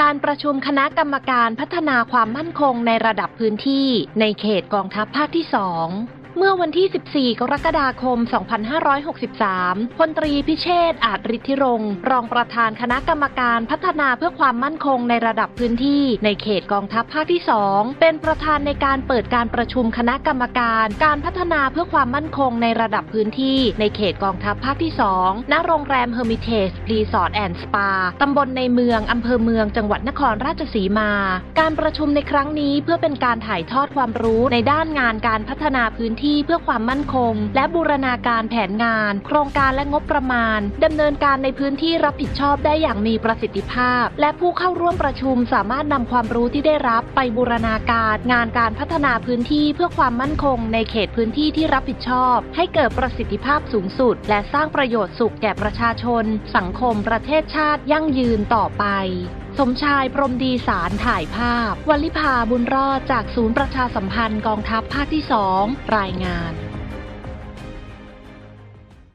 การประชุมคณะกรรมการพัฒนาความมั่นคงในระดับพื้นที่ในเขตกองทัพภาคที่ 2 เมื่อวันที่ 14 กรกฎาคม 2563 พลตรีพิเชษฐ์อาจฤทธิรงรองประธานคณะกรรมการพัฒนาเพื่อความมั่นคงในระดับพื้นที่ ในเขตกองทัพภาคที่ 2 เป็นประธานในการเปิดการประชุมคณะกรรมการการพัฒนาเพื่อความมั่นคงในระดับพื้นที่ในเขตกองทัพภาคที่ 2 ณ โรงแรมเฮอร์มิเทสรีสอร์ทแอนด์สปา ตำบลในเมือง อำเภอเมือง จังหวัดนครราชสีมา การประชุมในครั้งนี้เพื่อเป็นการถ่ายทอดความรู้ในด้านงานการพัฒนาพื้นที่เพื่อความมั่นคง และบูรณาการแผนงาน โครงการและงบประมาณดำเนินการในพื้นที่รับผิดชอบได้อย่างมีประสิทธิภาพ และผู้เข้าร่วมประชุมสามารถนำความรู้ที่ได้รับไปบูรณาการ งานการพัฒนาพื้นที่เพื่อความมั่นคง ในเขตพื้นที่ที่รับผิดชอบ ให้เกิดประสิทธิภาพสูงสุด และสร้างประโยชน์สุขแก่ประชาชน สังคม ประเทศชาติ ยั่งยืนต่อไปสมชายพรมดีสารถ่ายภาพ วัลิภาบุญรอดจากศูนย์ประชาสัมพันธ์กองทัพภาคที่สองรายงาน